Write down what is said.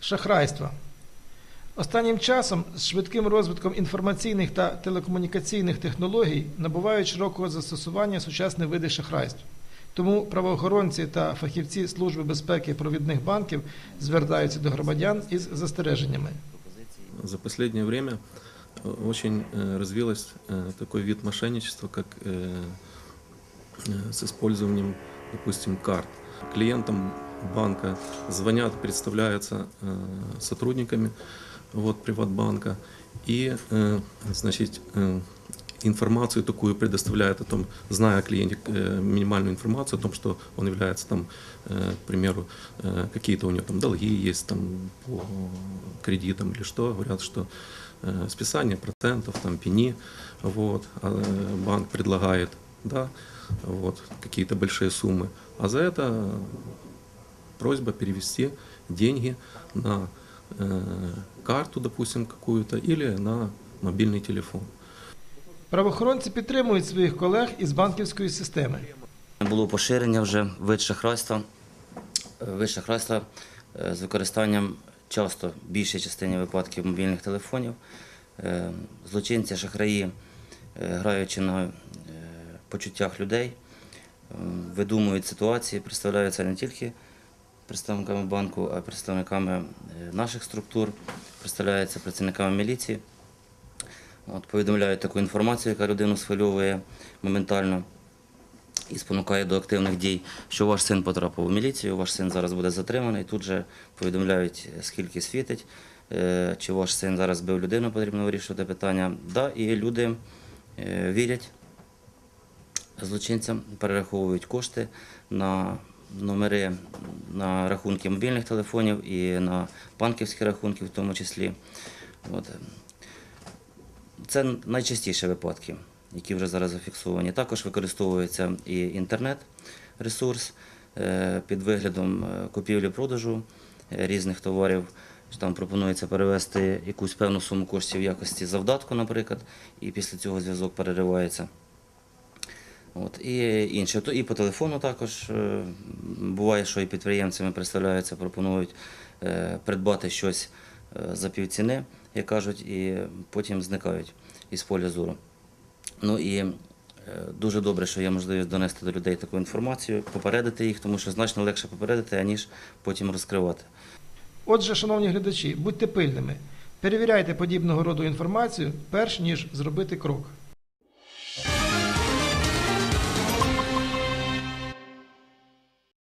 Шахрайства. Останнім часом з швидким розвитком інформаційних та телекомунікаційних технологій набувають широкого застосування сучасні види шахрайств. Тому правоохоронці та фахівці Служби безпеки провідних банків звертаються до громадян із застереженнями. За последнее время э, очень э, развилось э, такой вид мошенничества, как э, э, с использованием, допустим, карт. Клиентам банка звонят, представляются э, сотрудниками вот, Приватбанка и э, значит, э, информацию такую предоставляет о том, зная о клиенте э, минимальную информацию о том, что он является там, э, к примеру, э, какие-то у него там долги есть там по кредитам или что, говорят, что э, списание процентов, там пени, вот, а, э, банк предлагает, да, вот, какие-то большие суммы, а за это просьба перевести деньги на э, карту, допустим, какую-то или на мобильный телефон. Правоохоронці підтримують своїх колег із банківської системи. Було поширення вже вид шахрайства, вид шахрайства е, з використанням часто в більшій частині випадків мобільних телефонів. Е, Злочинці, шахраї, е, граючи на почуттях людей, видумують ситуації, представляються не тільки представниками банку, а представниками е, наших структур, представляються працівниками міліції. От, повідомляють таку інформацію, яка людину схвильовує моментально і спонукає до активних дій, що ваш син потрапив у міліцію, ваш син зараз буде затриманий. Тут же повідомляють, скільки світить, е, чи ваш син зараз збив людину, потрібно вирішувати питання. Да, і люди е, вірять злочинцям, перераховують кошти на номери на рахунки мобільних телефонів і на банківські рахунки, в тому числі. От. Це найчастіші випадки, які вже зараз зафіксовані. Також використовується і інтернет-ресурс е, під виглядом е, купівлі-продажу е, різних товарів. Там пропонується перевести якусь певну суму коштів в якості завдатку, наприклад, і після цього зв'язок переривається. От, і інше. І по телефону також е, буває, що і підприємцями представляються, пропонують е, придбати щось е, за півціни, як кажуть, і потім зникають із поля зору. Ну і дуже добре, що є можливість донести до людей таку інформацію, попередити їх, тому що значно легше попередити, аніж потім розкривати. Отже, шановні глядачі, будьте пильними. Перевіряйте подібного роду інформацію, перш ніж зробити крок.